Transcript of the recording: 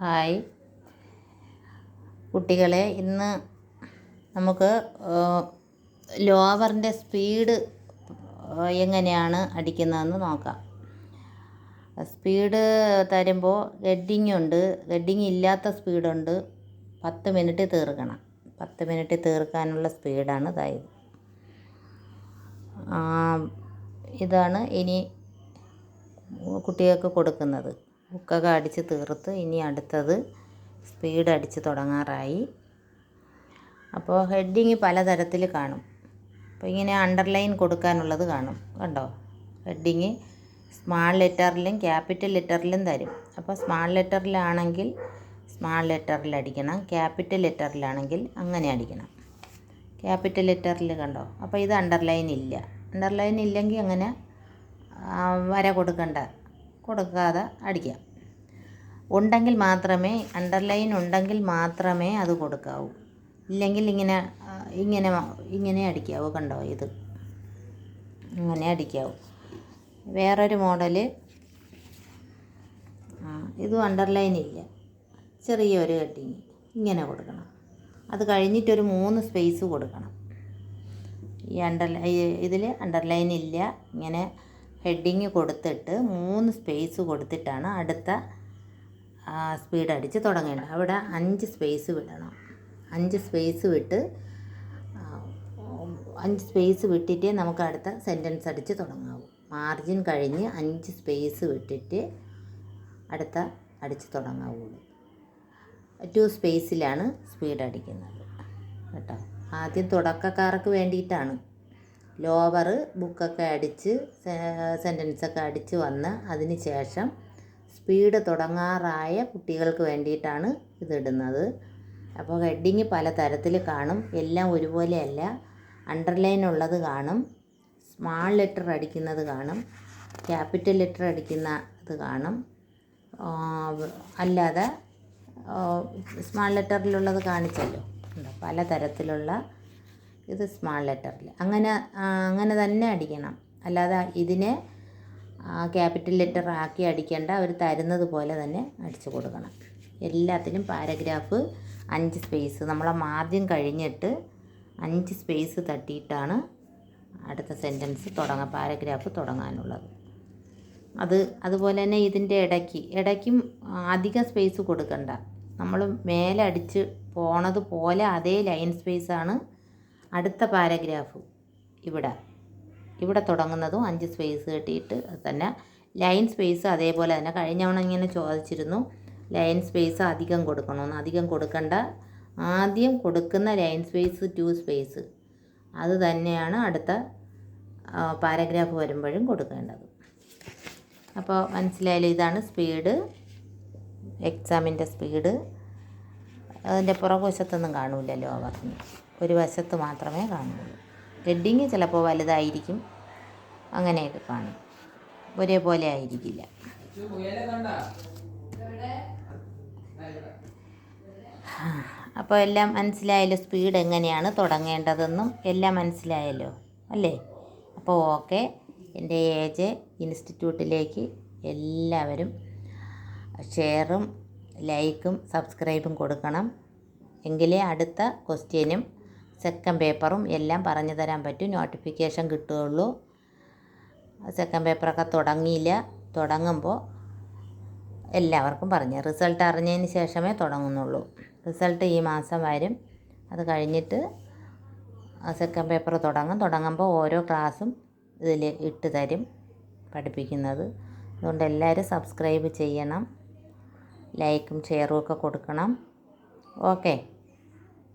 Hi. കുട്ടികളെ ഇന്ന് നമുക്ക് ലോവറിന്റെ സ്പീഡ് എങ്ങനെയാണ് അടിക്കുന്നതെന്ന് നോക്കാം. സ്പീഡ് തരുമ്പോൾ ഹെഡിങ് ഉണ്ട്. ഹെഡിങ് ഇല്ലാത്ത സ്പീഡുണ്ട്. പത്ത് മിനിറ്റ് തീർക്കണം. പത്ത് മിനിറ്റ് തീർക്കാനുള്ള സ്പീഡാണ് ഇതായത് ഇതാണ് ഇനി കുട്ടികൾക്ക് കൊടുക്കുന്നത്. ബുക്കൊക്കെ അടിച്ച് തീർത്ത് ഇനി അടുത്തത് സ്പീഡ് അടിച്ച് തുടങ്ങാറായി. അപ്പോൾ ഹെഡിങ് പലതരത്തിൽ കാണും. അപ്പോൾ ഇങ്ങനെ അണ്ടർലൈൻ കൊടുക്കാനുള്ളത് കാണും. കണ്ടോ? ഹെഡിങ് സ്മാൾ ലെറ്ററിലും ക്യാപിറ്റൽ ലെറ്ററിലും തരും. അപ്പോൾ സ്മാൾ ലെറ്ററിലാണെങ്കിൽ സ്മാൾ ലെറ്ററിൽ അടിക്കണം. ക്യാപിറ്റൽ ലെറ്ററിലാണെങ്കിൽ അങ്ങനെ അടിക്കണം. ക്യാപിറ്റൽ ലെറ്ററിൽ കണ്ടോ? അപ്പോൾ ഇത് അണ്ടർലൈൻ ഇല്ല അണ്ടർലൈൻ ഇല്ലെങ്കിൽ അങ്ങനെ വര കൊടുക്കണ്ട. കൊടുക്കാതെ അടിക്കാം. ഉണ്ടെങ്കിൽ മാത്രമേ അണ്ടർലൈൻ ഉണ്ടെങ്കിൽ മാത്രമേ അത് കൊടുക്കാവൂ. ഇല്ലെങ്കിൽ ഇങ്ങനെ ഇങ്ങനെ ഇങ്ങനെ അടിക്കാവൂ കണ്ടോ ഇത്? ഇങ്ങനെ അടിക്കാവൂ. വേറൊരു മോഡൽ ആ, ഇതും അണ്ടർലൈൻ ഇല്ല. ചെറിയൊരു കട്ടിങ്. ഇങ്ങനെ കൊടുക്കണം. അത് കഴിഞ്ഞിട്ടൊരു മൂന്ന് സ്പേസ് കൊടുക്കണം. ഈ അണ്ടർലൈ ഇതിൽ അണ്ടർലൈൻ ഇല്ല. ഇങ്ങനെ ഹെഡിങ് കൊടുത്തിട്ട് മൂന്ന് സ്പേസ് കൊടുത്തിട്ടാണ് അടുത്ത സ്പീഡ് അടിച്ച് തുടങ്ങേണ്ടത്. അവിടെ അഞ്ച് സ്പേസ് വിടണം. അഞ്ച് സ്പേസ് വിട്ട് അഞ്ച് സ്പേസ് വിട്ടിട്ടേ നമുക്ക് അടുത്ത സെന്റൻസ് അടിച്ച് തുടങ്ങാവൂ. മാർജിൻ കഴിഞ്ഞ് അഞ്ച് സ്പേസ് വിട്ടിട്ട് അടുത്ത അടിച്ച് തുടങ്ങാവുള്ളൂ. ടു സ്പേസിലാണ് സ്പീഡ് അടിക്കുന്നത്. കേട്ടോ? ആദ്യം തുടക്കക്കാർക്ക് വേണ്ടിയിട്ടാണ്. ലോവർ ബുക്കൊക്കെ അടിച്ച് സെന്റൻസൊക്കെ അടിച്ച് വന്ന് അതിന് ശേഷം സ്പീഡ് തുടങ്ങാറായ കുട്ടികൾക്ക് വേണ്ടിയിട്ടാണ് ഇതിടുന്നത്. അപ്പോൾ ഹെഡിങ് പല തരത്തിൽ കാണും. എല്ലാം ഒരുപോലെയല്ല. അണ്ടർലൈൻ ഉള്ളത് കാണും. സ്മാൾ ലെറ്റർ അടിക്കുന്നത് കാണും. ക്യാപിറ്റൽ ലെറ്റർ അടിക്കുന്ന ഇത് കാണും. അല്ലാതെ സ്മാൾ ലെറ്ററിലുള്ളത് കാണിച്ചല്ലോ. ഉണ്ടോ? പല തരത്തിലുള്ള ഇത് സ്മാൾ ലെറ്ററിൽ അങ്ങനെ അങ്ങനെ തന്നെ അടിക്കണം. അല്ലാതെ ഇതിനെ ക്യാപിറ്റൽ ലെറ്റർ ആക്കി അടിക്കേണ്ട അവർ തരുന്നത് പോലെ തന്നെ അടിച്ചു കൊടുക്കണം. എല്ലാത്തിനും പാരഗ്രാഫ് അഞ്ച് സ്പേസ് നമ്മളെ ആദ്യം കഴിഞ്ഞിട്ട് അഞ്ച് സ്പേസ് തട്ടിയിട്ടാണ് അടുത്ത സെന്റൻസ് തുടങ്ങാൻ പാരഗ്രാഫ് തുടങ്ങാനുള്ളത്. അത് അതുപോലെ തന്നെ ഇതിന്റെ ഇടയ്ക്ക് ഇടയ്ക്കും അധികം സ്പേസ് കൊടുക്കണ്ട. നമ്മൾ മേലെ അടിച്ച് പോണത് പോലെ അതേ ലൈൻ സ്പേസ് ആണ് അടുത്ത പാരഗ്രാഫ്. ഇവിടെ. ഇവിടെ തുടങ്ങുന്നതും അഞ്ച് സ്പേസ് കെട്ടിയിട്ട് തന്നെ ലൈൻ സ്പേസ് അതേപോലെ തന്നെ കഴിഞ്ഞവണ ഇങ്ങനെ ചോദിച്ചിരുന്നു. ലൈൻ സ്പേസ് അധികം കൊടുക്കണമെന്ന് അധികം കൊടുക്കേണ്ട. ആദ്യം കൊടുക്കുന്ന ലൈൻ സ്പേസ് ടു സ്പേസ്. അത് തന്നെയാണ് അടുത്ത പാരഗ്രാഫ് വരുമ്പോഴും കൊടുക്കേണ്ടത്. അപ്പോൾ മനസ്സിലായാലും ഇതാണ് സ്പീഡ്. എക്സാമിന്റെ സ്പീഡ്. അതിന്റെ പുറകുവശത്തൊന്നും കാണൂലല്ലോ അവർക്ക് ഒരു വശത്ത് മാത്രമേ കാണുള്ളൂ. ഹെഡിങ് ചിലപ്പോൾ വലുതായിരിക്കും. അങ്ങനെയൊക്കെ കാണും. ഒരേപോലെ ആയിരിക്കില്ല. അപ്പോൾ എല്ലാം മനസ്സിലായല്ലോ സ്പീഡ് എങ്ങനെയാണ് തുടങ്ങേണ്ടതെന്നും എല്ലാം മനസ്സിലായല്ലോ അല്ലേ? അപ്പോൾ ഓക്കെ എന്റെ ഏജ് ഇൻസ്റ്റിറ്റ്യൂട്ടിലേക്ക് എല്ലാവരും ഷെയറും ലൈക്കും സബ്സ്ക്രൈബും കൊടുക്കണം. എങ്കിലേ അടുത്ത ക്വസ്റ്റ്യനും സെക്കൻഡ് പേപ്പറും എല്ലാം പറഞ്ഞു തരാൻ പറ്റും. നോട്ടിഫിക്കേഷൻ കിട്ടുകയുള്ളൂ. സെക്കൻഡ് പേപ്പറൊക്കെ തുടങ്ങിയില്ല. തുടങ്ങുമ്പോൾ എല്ലാവർക്കും പറഞ്ഞു. റിസൾട്ട് അറിഞ്ഞതിന് ശേഷമേ തുടങ്ങുന്നുള്ളൂ. റിസൾട്ട് ഈ മാസം വരും. അത് കഴിഞ്ഞിട്ട് സെക്കൻഡ് പേപ്പർ തുടങ്ങും. തുടങ്ങുമ്പോൾ ഓരോ ക്ലാസ്സും ഇതിൽ ഇട്ട് തരും പഠിപ്പിക്കുന്നത്. അതുകൊണ്ട് എല്ലാവരും സബ്സ്ക്രൈബ് ചെയ്യണം. ലൈക്കും ഷെയറും ഒക്കെ കൊടുക്കണം. ഓക്കെ.